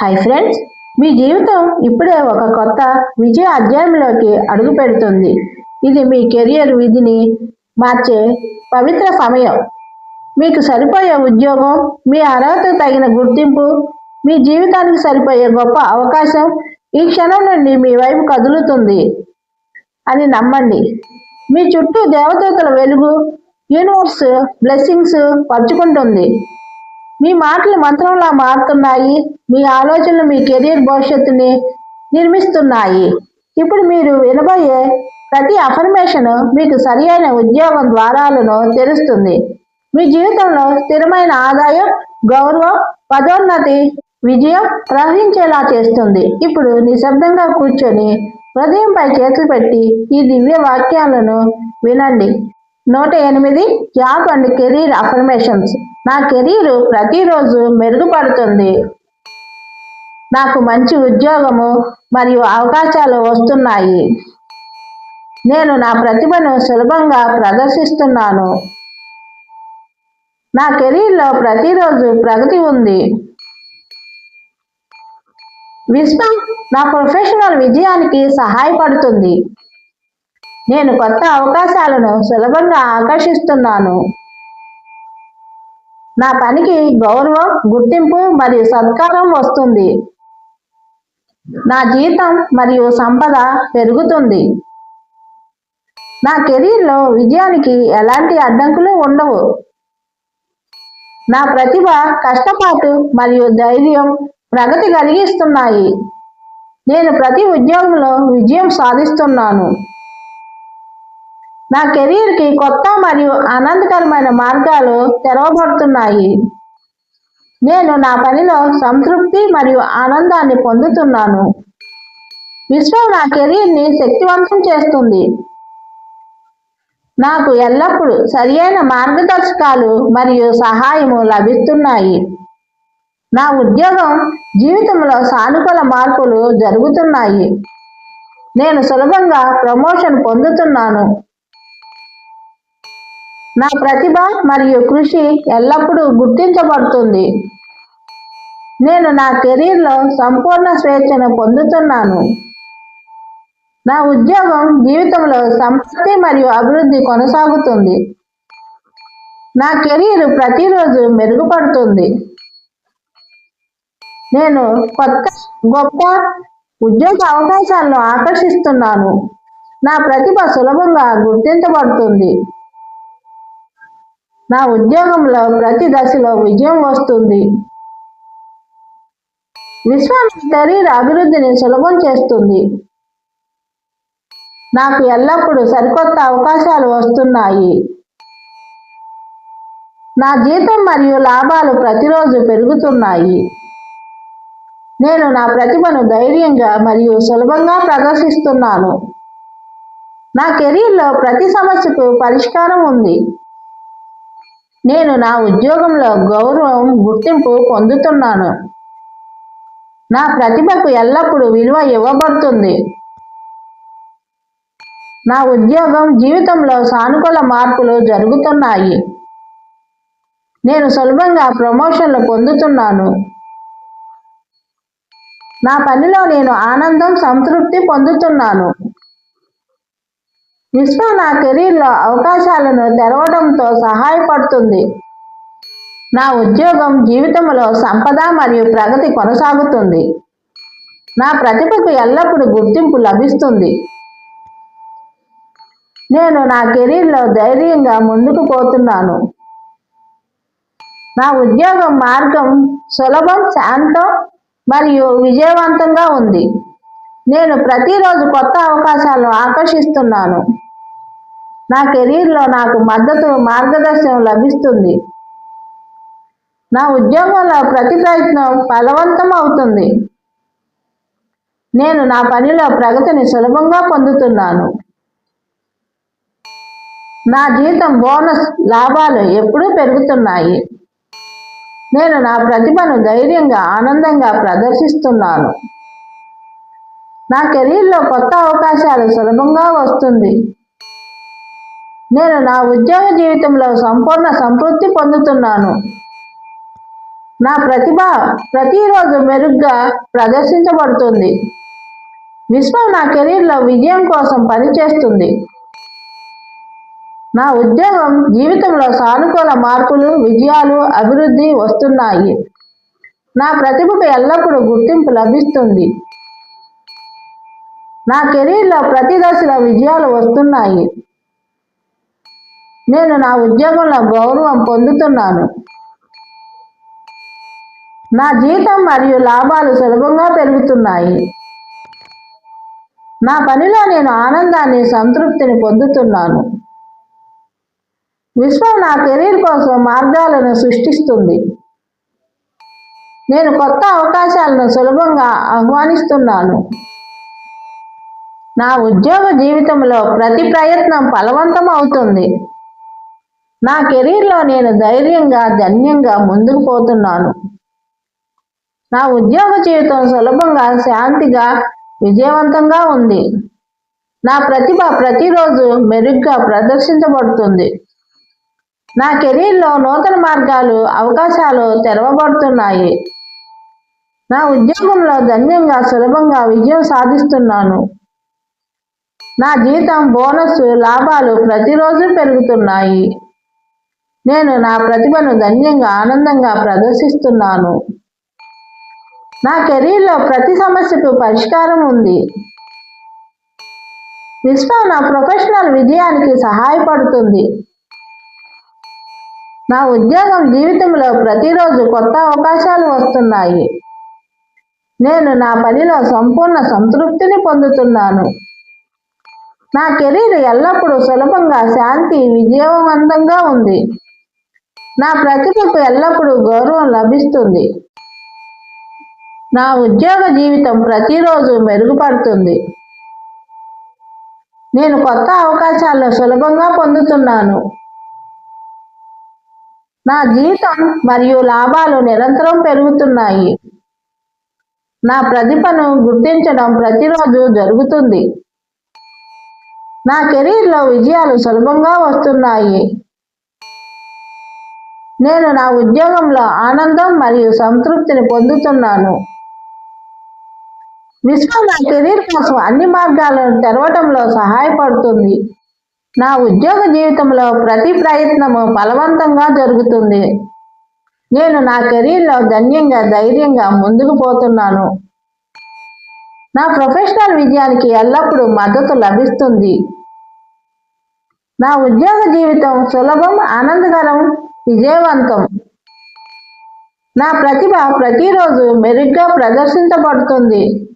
Hi friends మీ జీవితం ఇప్పుడే ఒక కొత్త విజయ అధ్యాయంలోకి అడుగు పెడుతుంది ఇది మీ కెరియర్ విధిని మార్చే పవిత్ర సమయం. మీకు సరిపోయే ఉద్యోగం మీ అర్హతకు తగిన గుర్తింపు మీ జీవితానికి సరిపోయే గొప్ప అవకాశం ఈ క్షణం నుండి మీ వైపు కదులుతుంది అని నమ్మండి. మీ చుట్టూ దేవదూతల వెలుగు యూనివర్స్ బ్లెస్సింగ్స్ పంచుకుంటుంది మీ మాటలు మంత్రంలా మారుతున్నాయి. మీ ఆలోచనలు మీ కెరీర్ భవిష్యత్తుని నిర్మిస్తున్నాయి. ఇప్పుడు మీరు వినబోయే ప్రతి అఫర్మేషన్ మీకు సరియైన ఉద్యోగం ద్వారాలను తెరుస్తుంది. మీ జీవితంలో స్థిరమైన ఆదాయం గౌరవం పదోన్నతి విజయం ప్రవహించేలా చేస్తుంది. ఇప్పుడు నిశ్శబ్దంగా కూర్చొని హృదయంపై చేతులు పెట్టి ఈ దివ్య వాక్యాలను వినండి. నూట ఎనిమిది జాబ్ అండ్ కెరీర్ అఫర్మేషన్స్. నా కెరీర్ ప్రతిరోజు మెరుగుపడుతుంది. నాకు మంచి ఉద్యోగము మరియు అవకాశాలు వస్తున్నాయి. నేను నా ప్రతిభను సులభంగా ప్రదర్శిస్తున్నాను. నా కెరీర్లో ప్రతిరోజు ప్రగతి ఉంది. విశ్వం నా ప్రొఫెషనల్ విజయానికి సహాయపడుతుంది. నేను కొత్త అవకాశాలను సులభంగా ఆకర్షిస్తున్నాను. నా పనికి గౌరవం గుర్తింపు మరియు సత్కారం వస్తుంది. నా జీతం మరియు సంపద పెరుగుతుంది. నా కెరీర్లో విజయానికి ఎలాంటి అడ్డంకులు ఉండవు. నా ప్రతిభ కష్టపాటు మరియు ధైర్యం ప్రగతి కలిగిస్తున్నాయి. నేను ప్రతి ఉద్యోగంలో విజయం సాధిస్తున్నాను. నా కెరీర్కి కొత్త మరియు ఆనందకరమైన మార్గాలు తెరవబడుతున్నాయి. నేను నా పనిలో సంతృప్తి మరియు ఆనందాన్ని పొందుతున్నాను. విశ్వం నా కెరీర్ని శక్తివంతం చేస్తుంది. నాకు ఎల్లప్పుడూ సరియైన మార్గదర్శకాలు మరియు సహాయము లభిస్తున్నాయి. నా ఉద్యోగం జీవితంలో సానుకూల మార్పులు జరుగుతున్నాయి. నేను సులభంగా ప్రమోషన్ పొందుతున్నాను. నా ప్రతిభ మరియు కృషి ఎల్లప్పుడూ గుర్తించబడుతుంది. నేను నా కెరీర్లో సంపూర్ణ స్వేచ్ఛను పొందుతున్నాను. నా ఉద్యోగం జీవితంలో సంపత్తి మరియు అభివృద్ధి కొనసాగుతుంది. నా కెరీర్ ప్రతిరోజు మెరుగుపడుతుంది. నేను కొత్త గొప్ప ఉద్యోగ అవకాశాలను ఆకర్షిస్తున్నాను. నా ప్రతిభ సులభంగా గుర్తించబడుతుంది. నా ఉద్యోగంలో ప్రతి దశలో విజయం వస్తుంది. విశ్వం కెరీర్ అభివృద్ధిని సులభం చేస్తుంది. నాకు ఎల్లప్పుడూ సరికొత్త అవకాశాలు వస్తున్నాయి. నా జీతం మరియు లాభాలు ప్రతిరోజు పెరుగుతున్నాయి. నేను నా ప్రతిభను ధైర్యంగా మరియు సులభంగా ప్రదర్శిస్తున్నాను. నా కెరీర్లో ప్రతి సమస్యకు పరిష్కారం ఉంది. నేను నా ఉద్యోగంలో గౌరవం గుర్తింపు పొందుతున్నాను. నా ప్రతిభకు ఎల్లప్పుడూ విలువ ఇవ్వబడుతుంది. నా ఉద్యోగం జీవితంలో సానుకూల మార్పులు జరుగుతున్నాయి. నేను సులభంగా ప్రమోషన్లు పొందుతున్నాను. నా పనిలో నేను ఆనందం సంతృప్తి పొందుతున్నాను. విశ్వం నా కెరీర్లో అవకాశాలను తెరవడంతో సహాయపడుతుంది. నా ఉద్యోగం జీవితంలో సంపద మరియు ప్రగతి కొనసాగుతుంది. నా ప్రతిభకు ఎల్లప్పుడూ గుర్తింపు లభిస్తుంది. నేను నా కెరీర్లో ధైర్యంగా ముందుకు పోతున్నాను. నా ఉద్యోగం మార్గం సులభం శాంతం మరియు విజయవంతంగా ఉంది. నేను ప్రతిరోజు కొత్త అవకాశాలను ఆకర్షిస్తున్నాను. నా కెరీర్లో నాకు మద్దతు మార్గదర్శనం లభిస్తుంది. నా ఉద్యోగంలో ప్రతి ప్రయత్నం ఫలవంతం అవుతుంది. నేను నా పనిలో ప్రగతిని సులభంగా పొందుతున్నాను. నా జీతం బోనస్ లాభాలు ఎప్పుడూ పెరుగుతున్నాయి. నేను నా ప్రతిభను ధైర్యంగా ఆనందంగా ప్రదర్శిస్తున్నాను. నా కెరీర్లో కొత్త అవకాశాలు సులభంగా వస్తుంది. నేను నా ఉద్యోగ జీవితంలో సంపూర్ణ సంతృప్తి పొందుతున్నాను. నా ప్రతిభ ప్రతిరోజు మెరుగ్గా ప్రదర్శించబడుతుంది. విశ్వం నా కెరీర్లో విజయం కోసం పనిచేస్తుంది. నా ఉద్యోగం జీవితంలో సానుకూల మార్పులు విజయాలు అభివృద్ధి వస్తున్నాయి. నా ప్రతిభకు ఎల్లప్పుడూ గుర్తింపు లభిస్తుంది. నా కెరీర్లో ప్రతి దశలో విజయాలు వస్తున్నాయి. నేను నా ఉద్యోగంలో గౌరవం పొందుతున్నాను. నా జీతం మరియు లాభాలు సులభంగా పెరుగుతున్నాయి. నా పనిలో నేను ఆనందాన్ని సంతృప్తిని పొందుతున్నాను. విశ్వం నా కెరీర్ కోసం మార్గాలను సృష్టిస్తుంది. నేను కొత్త అవకాశాలను సులభంగా ఆహ్వానిస్తున్నాను. నా ఉద్యోగ జీవితంలో ప్రతి ప్రయత్నం ఫలవంతం అవుతుంది. నా కెరీర్లో నేను ధైర్యంగా ధన్యంగా ముందుకు పోతున్నాను. నా ఉద్యోగ జీవితం సులభంగా శాంతిగా విజయవంతంగా ఉంది. నా ప్రతిభ ప్రతిరోజు మెరుగ్గా ప్రదర్శించబడుతుంది. నా కెరీర్లో నూతన మార్గాలు అవకాశాలు తెరవబడుతున్నాయి. నా ఉద్యోగంలో ధన్యంగా సులభంగా విజయం సాధిస్తున్నాను. నా జీతం బోనస్ లాభాలు ప్రతిరోజు పెరుగుతున్నాయి. నేను నా ప్రతిభను ధన్యంగా ఆనందంగా ప్రదర్శిస్తున్నాను. నా కెరీర్లో ప్రతి సమస్యకు పరిష్కారం ఉంది. విశ్వం నా ప్రొఫెషనల్ విజయానికి సహాయపడుతుంది. నా ఉద్యోగం జీవితంలో ప్రతిరోజు కొత్త అవకాశాలు వస్తున్నాయి. నేను నా పనిలో సంపూర్ణ సంతృప్తిని పొందుతున్నాను. నా కెరీర్ ఎల్లప్పుడూ సులభంగా శాంతి విజయవంతంగా ఉంది. నా ప్రతిభకు ఎల్లప్పుడూ గౌరవం లభిస్తుంది. నా ఉద్యోగ జీవితం ప్రతిరోజు మెరుగుపడుతుంది. నేను కొత్త అవకాశాలను సులభంగా పొందుతున్నాను. నా జీతం మరియు లాభాలు నిరంతరం పెరుగుతున్నాయి. నా ప్రతిభను గుర్తించడం ప్రతిరోజు జరుగుతుంది. నా కెరీర్లో విజయాలు సులభంగా వస్తున్నాయి. నేను నా ఉద్యోగంలో ఆనందం మరియు సంతృప్తిని పొందుతున్నాను. విశ్వం నా కెరీర్ కోసం అన్ని మార్గాలను తెరవటంలో సహాయపడుతుంది. నా ఉద్యోగ జీవితంలో ప్రతి ప్రయత్నము ఫలవంతంగా జరుగుతుంది. నేను నా కెరీర్లో ధన్యంగా ధైర్యంగా ముందుకు పోతున్నాను. నా ప్రొఫెషనల్ విజయానికి ఎల్లప్పుడూ మద్దతు లభిస్తుంది. నా ఉద్యోగ జీవితం సులభం ఆనందకరం విజయవంతం. నా ప్రతిభ ప్రతిరోజు మెరుగ్గా ప్రదర్శించబడుతుంది.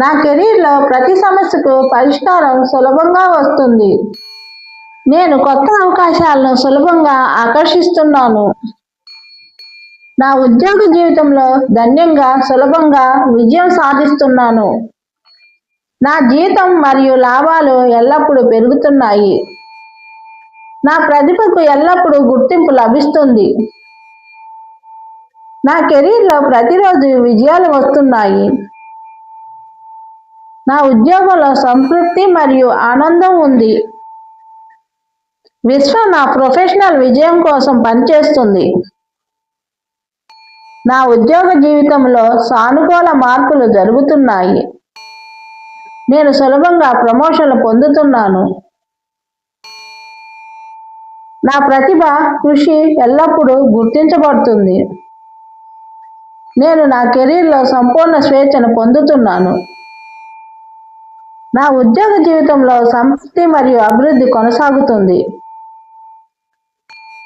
నా కెరీర్లో ప్రతి సమస్యకు పరిష్కారం సులభంగా వస్తుంది. నేను కొత్త అవకాశాలను సులభంగా ఆకర్షిస్తున్నాను. నా ఉద్యోగ జీవితంలో ధన్యంగా సులభంగా విజయం సాధిస్తున్నాను. నా జీతం మరియు లాభాలు ఎల్లప్పుడూ పెరుగుతున్నాయి. నా ప్రతిభకు ఎల్లప్పుడూ గుర్తింపు లభిస్తుంది. నా కెరీర్లో ప్రతిరోజు విజయాలు వస్తున్నాయి. నా ఉద్యోగంలో సంతృప్తి మరియు ఆనందం ఉంది. విశ్వం నా ప్రొఫెషనల్ విజయం కోసం పనిచేస్తుంది. నా ఉద్యోగ జీవితంలో సానుకూల మార్పులు జరుగుతున్నాయి. నేను సులభంగా ప్రమోషన్లు పొందుతున్నాను. నా ప్రతిభ కృషి ఎల్లప్పుడూ గుర్తించబడుతుంది. నేను నా కెరీర్లో సంపూర్ణ స్వేచ్ఛను పొందుతున్నాను. నా ఉద్యోగ జీవితంలో సంతృప్తి మరియు అభివృద్ధి కొనసాగుతుంది.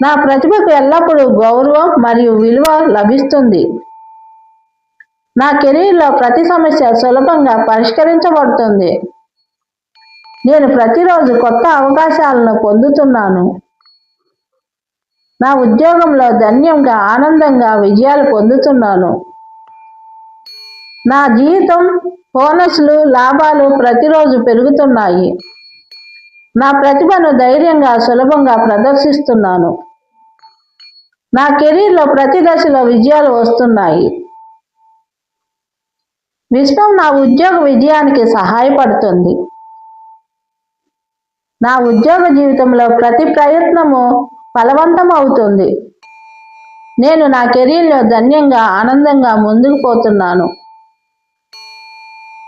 నా ప్రతిభకు ఎల్లప్పుడూ గౌరవం మరియు విలువ లభిస్తుంది. నా కెరీర్లో ప్రతి సమస్య సులభంగా పరిష్కరించబడుతుంది. నేను ప్రతిరోజు కొత్త అవకాశాలను పొందుతున్నాను. నా ఉద్యోగంలో ధన్యంగా ఆనందంగా విజయాలు పొందుతున్నాను. నా జీవితం బోనస్లు లాభాలు ప్రతిరోజు పెరుగుతున్నాయి. నా ప్రతిభను ధైర్యంగా సులభంగా ప్రదర్శిస్తున్నాను. నా కెరీర్లో ప్రతి దశలో విజయాలు వస్తున్నాయి. విశ్వం నా ఉద్యోగ విజయానికి సహాయపడుతుంది. నా ఉద్యోగ జీవితంలో ప్రతి ప్రయత్నము ఫలవంతం అవుతుంది నేను నా కెరీర్లో ధన్యంగా ఆనందంగా ముందుకు పోతున్నాను.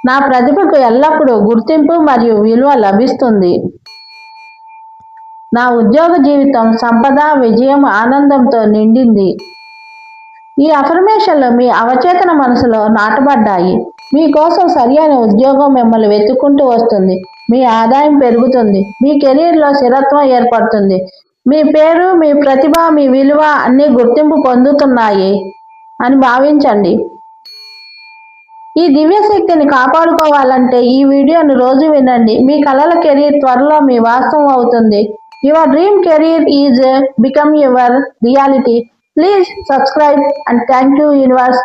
నా ప్రతిభకు ఎల్లప్పుడూ గుర్తింపు మరియు విలువ లభిస్తుంది. నా ఉద్యోగ జీవితం సంపద విజయం ఆనందంతో నిండింది. ఈ అఫర్మేషన్లు మీ అవచేతన మనసులో నాటబడ్డాయి. మీకోసం సరియైన ఉద్యోగం మిమ్మల్ని వెతుక్కుంటూ వస్తుంది. మీ ఆదాయం పెరుగుతుంది. మీ కెరీర్లో స్థిరత్వం ఏర్పడుతుంది. మీ పేరు మీ ప్రతిభ మీ విలువ అన్నీ గుర్తింపు పొందుతున్నాయి అని భావించండి. ఈ దివ్యశక్తిని కాపాడుకోవాలంటే ఈ వీడియోను రోజు వినండి. మీ కళల కెరీర్ త్వరలో మీ వాస్తవం అవుతుంది. Your dream career is become your reality. Please subscribe and thank you universe